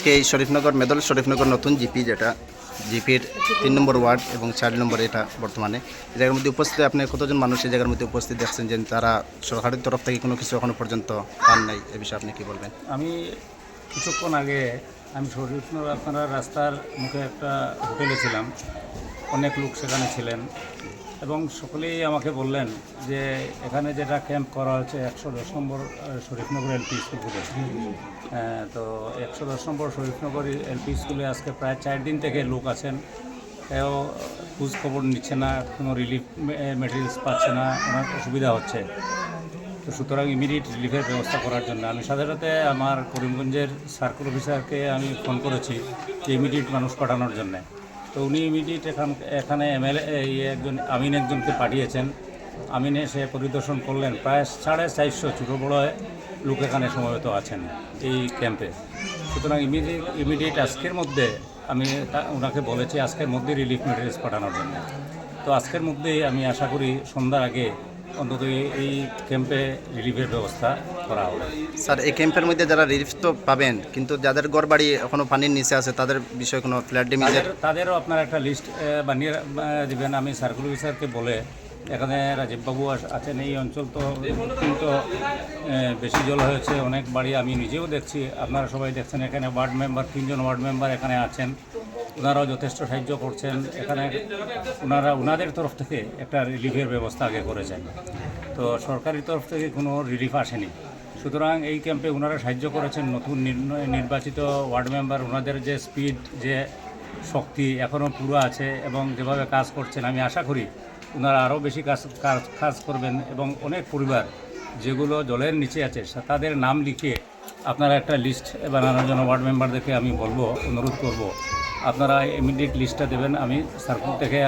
আজকে এই শরীফনগর মেদল শরীফনগর নতুন জিপি যেটা, জিপির তিন নম্বর ওয়ার্ড এবং চার নম্বর এটা বর্তমানে। এই জায়গার মধ্যে উপস্থিত আপনি কতজন মানুষ এই জায়গার মধ্যে উপস্থিত দেখছেন যে তারা সরকারের তরফ থেকে কোনো কিছু এখনও পর্যন্ত পান নাই? এ বিষয়ে আপনি কি বলবেন? আমি কিছুক্ষণ আগে আমি শরীফনগর আপনারা রাস্তার মুখে একটা হোটেলে ছিলাম। অনেক লোক সেখানে ছিলেন এবং সকলেই আমাকে বললেন যে এখানে যেটা ক্যাম্প করা হয়েছে একশো দশ নম্বর শরীফনগর এলপি স্কুলে আহ, তো একশো দশ নম্বর শরীফনগর এলপি স্কুলে আজকে প্রায় চার দিন থেকে লোক আছেন। কেউ খোঁজ খবর নিচ্ছে না কোনো রিলিফ মেটেরিয়ালস পাচ্ছে না অনেক অসুবিধা হচ্ছে। তো সুতরাং ইমিডিয়েট রিলিফের ব্যবস্থা করার জন্য আমি সাথে আমার করিমগঞ্জের সার্কেল অফিসারকে আমি ফোন করেছি যে ইমিডিয়েট মানুষ পাঠানোর জন্য। তো উনি ইমিডিয়েট এখান এখানে এমএলএ একজন, আমিন একজনকে পাঠিয়েছেন। আমিন এসে পরিদর্শন করলেন। প্রায় সাড়ে চারশো ছোটো বড় লোক এখানে সমবেত আছেন এই ক্যাম্পে। সুতরাং ইমিডিয়েট ইমিডিয়েট আজকের মধ্যে আমি ওনাকে বলেছি, আজকের মধ্যে রিলিফ মেটেরিয়ালস পাঠানোর জন্য। তো আজকের মধ্যেই আমি আশা করি সন্ধ্যার আগে অন্তত এই- ক্যাম্পে রিলিফের ব্যবস্থা করা হবে। স্যার এই ক্যাম্পের মধ্যে যারা রিলিফ তো পাবেন কিন্তু যাদের ঘর বাড়ি এখনও পানির নিচে আছে তাদের বিষয়ে কোনো ফ্ল্যাট ড্যামেজের তাদেরও আপনার একটা লিস্ট বানিয়ে দিবেন। আমি সার্কুল অফিসারকে বলে এখানে রাজীববাবু আছেন এই অঞ্চল তো কিন্তু বেশি জল হয়েছে অনেক বাড়ি আমি নিজেও দেখছি। আপনারা সবাই দেখছেন এখানে ওয়ার্ড মেম্বার তিনজন ওয়ার্ড মেম্বার এখানে আছেন। ওনারাও যথেষ্ট সাহায্য করছেন। এখানে ওনারা, ওনাদের তরফ থেকে একটা রিলিফের ব্যবস্থা আগে করেছেন। তো সরকারি তরফ থেকে কোনো রিলিফ আসেনি। সুতরাং এই ক্যাম্পে ওনারা সাহায্য করেছেন। নতুন নির্বাচিত ওয়ার্ড মেম্বার, ওনাদের যে স্পিড, যে শক্তি এখনও পুরো আছে এবং যেভাবে কাজ করছেন, আমি আশা করি ওনারা আরও বেশি কাজ কাজ কাজ করবেন এবং অনেক পরিবার যেগুলো জলের নিচে আছে তাদের নাম লিখিয়ে আপনারা একটা লিস্ট বানানোর জন্য ওয়ার্ড মেম্বারদেরকে আমি বলব, অনুরোধ করব। আপনারা ইমিডিয়েট লিস্টটা দেবেন আমি সার্কুল থেকে